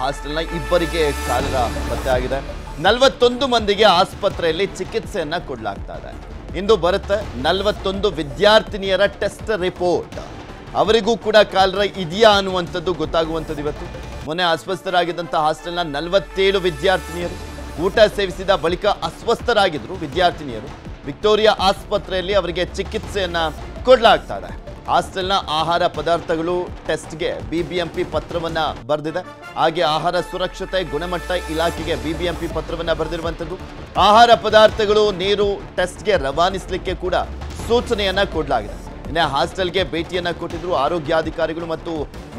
ಹಾಸ್ಟೆಲ್ನ ಇಬ್ಬರಿಗೆ ಕಾಲರ ಪತ್ತೆ ಆಗಿದೆ. ನಲವತ್ತೊಂದು ಮಂದಿಗೆ ಆಸ್ಪತ್ರೆಯಲ್ಲಿ ಚಿಕಿತ್ಸೆಯನ್ನ ಕೊಡಲಾಗ್ತಾ ಇದೆ. ಇಂದು ಬರುತ್ತೆ ನಲವತ್ತೊಂದು ವಿದ್ಯಾರ್ಥಿನಿಯರ ಟೆಸ್ಟ್ ರಿಪೋರ್ಟ್. ಅವರಿಗೂ ಕೂಡ ಕಾಲರ ಇದೆಯಾ ಅನ್ನುವಂಥದ್ದು ಗೊತ್ತಾಗುವಂಥದ್ದು ಇವತ್ತು. ಮೊನ್ನೆ ಅಸ್ವಸ್ಥರಾಗಿದ್ದಂಥ ಹಾಸ್ಟೆಲ್ನ ನಲವತ್ತೇಳು ವಿದ್ಯಾರ್ಥಿನಿಯರು, ಊಟ ಸೇವಿಸಿದ ಬಳಿಕ ಅಸ್ವಸ್ಥರಾಗಿದ್ದರು ವಿದ್ಯಾರ್ಥಿನಿಯರು. ವಿಕ್ಟೋರಿಯಾ ಆಸ್ಪತ್ರೆಯಲ್ಲಿ ಅವರಿಗೆ ಚಿಕಿತ್ಸೆಯನ್ನು ಕೊಡಲಾಗ್ತಾ ಇದೆ. ಹಾಸ್ಟೆಲ್ನ ಆಹಾರ ಪದಾರ್ಥಗಳು ಟೆಸ್ಟ್ಗೆ ಬಿಬಿಎಂಪಿ ಪತ್ರವನ್ನ ಬರೆದಿದೆ. ಹಾಗೆ ಆಹಾರ ಸುರಕ್ಷತೆ ಗುಣಮಟ್ಟ ಇಲಾಖೆಗೆ ಬಿಬಿಎಂಪಿ ಪತ್ರವನ್ನ ಬರೆದಿರುವಂಥದ್ದು. ಆಹಾರ ಪದಾರ್ಥಗಳು, ನೀರು ಟೆಸ್ಟ್ಗೆ ರವಾನಿಸಲಿಕ್ಕೆ ಕೂಡ ಸೂಚನೆಯನ್ನ ಕೊಡಲಾಗಿದೆ. ಇನ್ನೇ ಹಾಸ್ಟೆಲ್ಗೆ ಭೇಟಿಯನ್ನ ಕೊಟ್ಟಿದ್ರು ಆರೋಗ್ಯಾಧಿಕಾರಿಗಳು ಮತ್ತು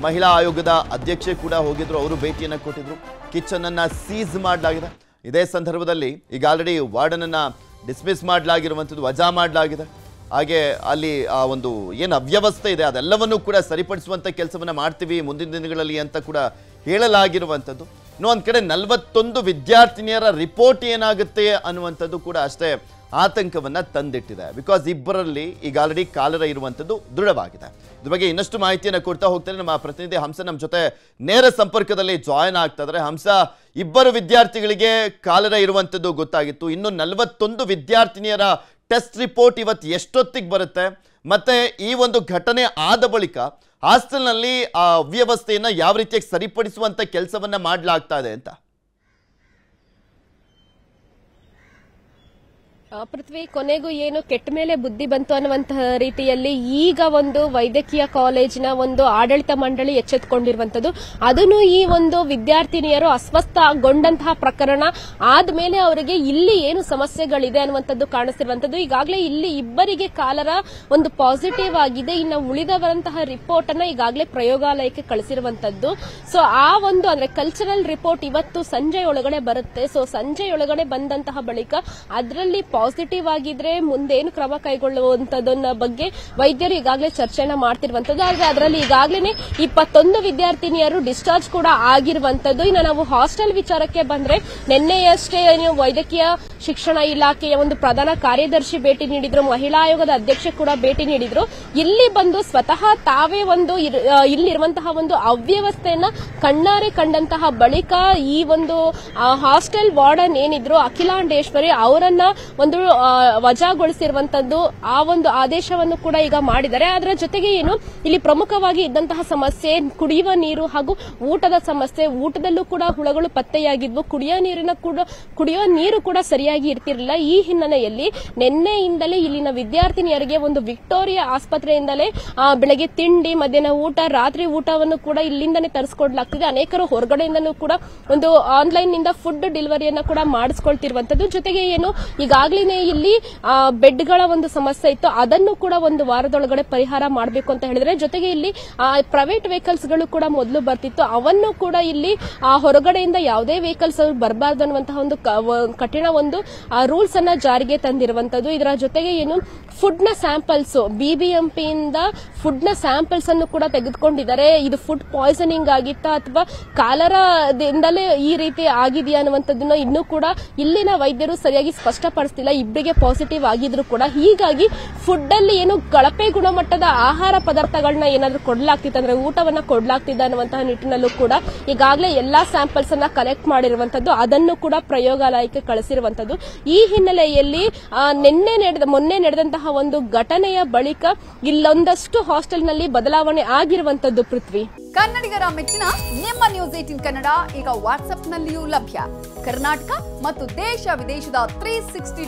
ಮಹಿಳಾ ಆಯೋಗದ ಅಧ್ಯಕ್ಷೆ ಕೂಡ ಹೋಗಿದ್ರು, ಅವರು ಭೇಟಿಯನ್ನ ಕೊಟ್ಟಿದ್ರು. ಕಿಚನ್ ಅನ್ನ ಸೀಸ್ ಮಾಡಲಾಗಿದೆ. ಇದೇ ಸಂದರ್ಭದಲ್ಲಿ ಈಗ ಆಲ್ರೆಡಿ ವಾರ್ಡನ್ ಅನ್ನ ಡಿಸ್ಮಿಸ್ ಮಾಡಲಾಗಿರುವಂಥದ್ದು, ವಜಾ ಮಾಡಲಾಗಿದೆ. ಹಾಗೆ ಅಲ್ಲಿ ಆ ಒಂದು ಏನು ಅವ್ಯವಸ್ಥೆ ಇದೆ, ಅದೆಲ್ಲವನ್ನೂ ಕೂಡ ಸರಿಪಡಿಸುವಂಥ ಕೆಲಸವನ್ನು ಮಾಡ್ತೀವಿ ಮುಂದಿನ ದಿನಗಳಲ್ಲಿ ಅಂತ ಕೂಡ ಹೇಳಲಾಗಿರುವಂಥದ್ದು. ಇನ್ನು ಒಂದು ಕಡೆ ನಲವತ್ತೊಂದು ವಿದ್ಯಾರ್ಥಿನಿಯರ ರಿಪೋರ್ಟ್ ಏನಾಗುತ್ತೆ ಅನ್ನುವಂಥದ್ದು ಕೂಡ ಅಷ್ಟೇ ಆತಂಕವನ್ನು ತಂದಿಟ್ಟಿದೆ. ಬಿಕಾಸ್ ಇಬ್ಬರಲ್ಲಿ ಈಗ ಆಲ್ರೆಡಿ ಕಾಲರ ಇರುವಂಥದ್ದು ದೃಢವಾಗಿದೆ. ಇದ್ರ ಬಗ್ಗೆ ಇನ್ನಷ್ಟು ಮಾಹಿತಿಯನ್ನು ಕೊಡ್ತಾ ಹೋಗ್ತಾರೆ ನಮ್ಮ ಪ್ರತಿನಿಧಿ ಹಂಸ ನಮ್ಮ ಜೊತೆ ನೇರ ಸಂಪರ್ಕದಲ್ಲಿ ಜಾಯಿನ್ ಆಗ್ತಾ ಇದ್ದಾರೆ. ಹಂಸ, ಇಬ್ಬರು ವಿದ್ಯಾರ್ಥಿಗಳಿಗೆ ಕಾಲರ ಇರುವಂಥದ್ದು ಗೊತ್ತಾಗಿತ್ತು. ಇನ್ನು ನಲವತ್ತೊಂದು ವಿದ್ಯಾರ್ಥಿನಿಯರ ಟೆಸ್ಟ್ ರಿಪೋರ್ಟ್ ಇವತ್ತು ಎಷ್ಟೊತ್ತಿಗೆ ಬರುತ್ತೆ? ಮತ್ತೆ ಈ ಒಂದು ಘಟನೆ ಆದ ಬಳಿಕ ಹಾಸ್ಟೆಲ್ನಲ್ಲಿ ಆ ಅವ್ಯವಸ್ಥೆಯನ್ನು ಯಾವ ರೀತಿಯಾಗಿ ಸರಿಪಡಿಸುವಂಥ ಕೆಲಸವನ್ನು ಮಾಡಲಾಗ್ತಾ ಇದೆ ಅಂತ. ಪೃಥ್ವಿ, ಕೊನೆಗೂ ಏನು ಕೆಟ್ಟ ಮೇಲೆ ಬುದ್ಧಿ ಬಂತು ಅನ್ನುವಂತಹ ರೀತಿಯಲ್ಲಿ ಈಗ ಒಂದು ವೈದ್ಯಕೀಯ ಕಾಲೇಜಿನ ಒಂದು ಆಡಳಿತ ಮಂಡಳಿ ಎಚ್ಚೆತ್ತುಕೊಂಡಿರುವಂತದ್ದು ಅದನ್ನು ಈ ಒಂದು ವಿದ್ಯಾರ್ಥಿನಿಯರು ಅಸ್ವಸ್ಥಗೊಂಡಂತಹ ಪ್ರಕರಣ ಆದ್ಮೇಲೆ ಅವರಿಗೆ ಇಲ್ಲಿ ಏನು ಸಮಸ್ಯೆಗಳಿದೆ ಅನ್ನುವಂಥದ್ದು ಕಾಣಿಸಿರುವಂತದ್ದು ಈಗಾಗಲೇ ಇಲ್ಲಿ ಇಬ್ಬರಿಗೆ ಕಾಲರ ಒಂದು ಪಾಸಿಟಿವ್ ಆಗಿದೆ. ಇನ್ನು ಉಳಿದವರಂತಹ ರಿಪೋರ್ಟ್ ಅನ್ನ ಈಗಾಗಲೇ ಪ್ರಯೋಗಾಲಯಕ್ಕೆ ಕಳಿಸಿರುವಂತದ್ದು ಸೊ ಆ ಒಂದು ಅಂದ್ರೆ ಕಲ್ಚರಲ್ ರಿಪೋರ್ಟ್ ಇವತ್ತು ಸಂಜೆ ಒಳಗಡೆ ಬರುತ್ತೆ. ಸೊ ಸಂಜೆ ಒಳಗಡೆ ಬಂದಂತಹ ಬಳಿಕ ಅದರಲ್ಲಿ ಪಾಸಿಟಿವ್ ಆಗಿದ್ರೆ ಮುಂದೇನು ಕ್ರಮ ಕೈಗೊಳ್ಳುವಂತದನ್ನ ಬಗ್ಗೆ ವೈದ್ಯರು ಈಗಾಗಲೇ ಚರ್ಚೆನ ಮಾಡ್ತಿರುವಂತದ್ದು. ಆದ್ರೆ ಅದರಲ್ಲಿ ಈಗಾಗಲೇ ಇಪ್ಪತ್ತೊಂದು ವಿದ್ಯಾರ್ಥಿನಿಯರು ಡಿಸ್ಚಾರ್ಜ್ ಕೂಡ ಆಗಿರುವಂತದ್ದು. ಇನ್ನು ನಾವು ಹಾಸ್ಟೆಲ್ ವಿಚಾರಕ್ಕೆ ಬಂದ್ರೆ ನಿನ್ನೆಯಷ್ಟೇ ವೈದ್ಯಕೀಯ ಶಿಕ್ಷಣ ಇಲಾಖೆಯ ಒಂದು ಪ್ರಧಾನ ಕಾರ್ಯದರ್ಶಿ ಭೇಟಿ ನೀಡಿದ್ರು. ಮಹಿಳಾ ಆಯೋಗದ ಅಧ್ಯಕ್ಷ ಕೂಡ ಭೇಟಿ ನೀಡಿದ್ರು. ಇಲ್ಲಿ ಬಂದು ಸ್ವತಃ ತಾವೇ ಒಂದು ಇಲ್ಲಿರುವಂತಹ ಒಂದು ಅವ್ಯವಸ್ಥೆಯನ್ನ ಕಣ್ಣಾರೆ ಕಂಡಂತಹ ಬಳಿಕ ಈ ಒಂದು ಹಾಸ್ಟೆಲ್ ವಾರ್ಡನ್ ಏನಿದ್ರು, ಅಖಿಲಾಂಡೇಶ್ವರಿ ಅವರನ್ನ ಆ, ವಜಾಗೊಳಿಸಿರುವಂತದ್ದು ಆ ಒಂದು ಆದೇಶವನ್ನು ಕೂಡ ಈಗ ಮಾಡಿದ್ದಾರೆ. ಅದರ ಜೊತೆಗೆ ಏನು ಇಲ್ಲಿ ಪ್ರಮುಖವಾಗಿ ಇದ್ದಂತಹ ಸಮಸ್ಯೆ ಕುಡಿಯುವ ನೀರು ಹಾಗೂ ಊಟದ ಸಮಸ್ಯೆ ಊಟದಲ್ಲೂ ಕೂಡ ಹುಳಗಳು ಪತ್ತೆಯಾಗಿದ್ವು. ಕುಡಿಯೋ ನೀರಿನ ಕೂಡ ಕುಡಿಯೋ ನೀರು ಕೂಡ ಸರಿಯಾಗಿ ಇರ್ತಿರಲಿಲ್ಲ. ಈ ಹಿನ್ನೆಲೆಯಲ್ಲಿ ನಿನ್ನೆಯಿಂದಲೇ ಇಲ್ಲಿನ ವಿದ್ಯಾರ್ಥಿನಿಯರಿಗೆ ಒಂದು ವಿಕ್ಟೋರಿಯಾ ಆಸ್ಪತ್ರೆಯಿಂದಲೇ ಬೆಳಗ್ಗೆ ತಿಂಡಿ ಮಧ್ಯಾಹ್ನ ಊಟ ರಾತ್ರಿ ಊಟವನ್ನು ಕೂಡ ಇಲ್ಲಿಂದನೇ ತರಿಸ್ಕೊಡ್ಲಾಗ್ತಿದೆ. ಅನೇಕರು ಹೊರಗಡೆಯಿಂದಲೂ ಕೂಡ ಒಂದು ಆನ್ಲೈನ್ನಿಂದ ಫುಡ್ ಡೆಲಿವರಿಯನ್ನ ಕೂಡ ಮಾಡಿಸ್ಕೊಳ್ತಿರುವಂತದ್ದು. ಜೊತೆಗೆ ಏನು ಈಗಾಗಲೇ ಇಲ್ಲಿ ಆ, ಬೆಡ್ಗಳ ಒಂದು ಸಮಸ್ಯೆ ಇತ್ತು. ಅದನ್ನು ಕೂಡ ಒಂದು ವಾರದೊಳಗಡೆ ಪರಿಹಾರ ಮಾಡಬೇಕು ಅಂತ ಹೇಳಿದ್ರೆ ಜೊತೆಗೆ ಇಲ್ಲಿ ಪ್ರೈವೇಟ್ ವೆಹಿಕಲ್ಸ್ಗಳು ಕೂಡ ಮೊದಲು ಬರ್ತಿತ್ತು. ಅವನ್ನು ಕೂಡ ಇಲ್ಲಿ ಹೊರಗಡೆಯಿಂದ ಯಾವುದೇ ವೆಹಿಕಲ್ಸ್ ಬರಬಾರ್ದು ಅನ್ನುವಂತಹ ಒಂದು ಕಠಿಣ ಒಂದು ರೂಲ್ಸ್ ಅನ್ನ ಜಾರಿಗೆ ತಂದಿರುವಂತದ್ದು. ಇದರ ಜೊತೆಗೆ ಏನು ಫುಡ್ನ ಸ್ಯಾಂಪಲ್ಸ್ ಬಿಬಿಎಂಪಿಯಿಂದ ಫುಡ್ನ ಸ್ಯಾಂಪಲ್ಸ್ ಅನ್ನು ಕೂಡ ತೆಗೆದುಕೊಂಡಿದ್ದಾರೆ. ಇದು ಫುಡ್ ಪಾಯ್ಸನಿಂಗ್ ಆಗಿತ್ತಾ ಅಥವಾ ಕಾಲರದಿಂದಲೇ ಈ ರೀತಿ ಆಗಿದೆಯಾ ಅನ್ನುವಂಥದ್ದನ್ನು ಇನ್ನೂ ಕೂಡ ಇಲ್ಲಿನ ವೈದ್ಯರು ಸರಿಯಾಗಿ ಸ್ಪಷ್ಟಪಡಿಸ್ತಿಲ್ಲ. ಇಬ್ಬರಿಗೆ ಪಾಸಿಟಿವ್ ಆಗಿದ್ರು ಕೂಡ. ಹೀಗಾಗಿ ಫುಡ್ ಅಲ್ಲಿ ಏನು ಕಳಪೆ ಗುಣಮಟ್ಟದ ಆಹಾರ ಪದಾರ್ಥಗಳನ್ನ ಏನಾದ್ರೂ ಕೊಡ್ಲಾಗ್ತಿತ್ತು ಅಂದ್ರೆ ಊಟವನ್ನ ಕೊಡ್ಲಾಗ್ತಿದ್ದ ಅನ್ನುವಂತಹ ನಿಟ್ಟಿನಲ್ಲೂ ಕೂಡ ಈಗಾಗಲೇ ಎಲ್ಲಾ ಸ್ಯಾಂಪಲ್ಸ್ ಅನ್ನ ಕಲೆಕ್ಟ್ ಮಾಡಿರುವಂತದ್ದು, ಅದನ್ನು ಕೂಡ ಪ್ರಯೋಗಾಲಯಕ್ಕೆ ಕಳಿಸಿರುವಂತದ್ದು. ಈ ಹಿನ್ನೆಲೆಯಲ್ಲಿ ನಿನ್ನೆ ನಡೆದ, ಮೊನ್ನೆ ನಡೆದಂತಹ ಒಂದು ಘಟನೆಯ ಬಳಿಕ ಇಲ್ಲೊಂದಷ್ಟು ಹಾಸ್ಟೆಲ್ನಲ್ಲಿ ಬದಲಾವಣೆ ಆಗಿರುವಂತದ್ದು ಪೃಥ್ವಿ. ಕನ್ನಡಿಗರ ಮೆಚ್ಚಿನ ನಿಮ್ಮ ನ್ಯೂಸ್ ಏಟಿನ್ ಕನ್ನಡ ಈಗ ವಾಟ್ಸ್ಆಪ್ನಲ್ಲಿಯೂ ಲಭ್ಯ. ಕರ್ನಾಟಕ ಮತ್ತು ದೇಶ ವಿದೇಶದ ತ್ರೀ ಸಿಕ್ಸ್ಟಿ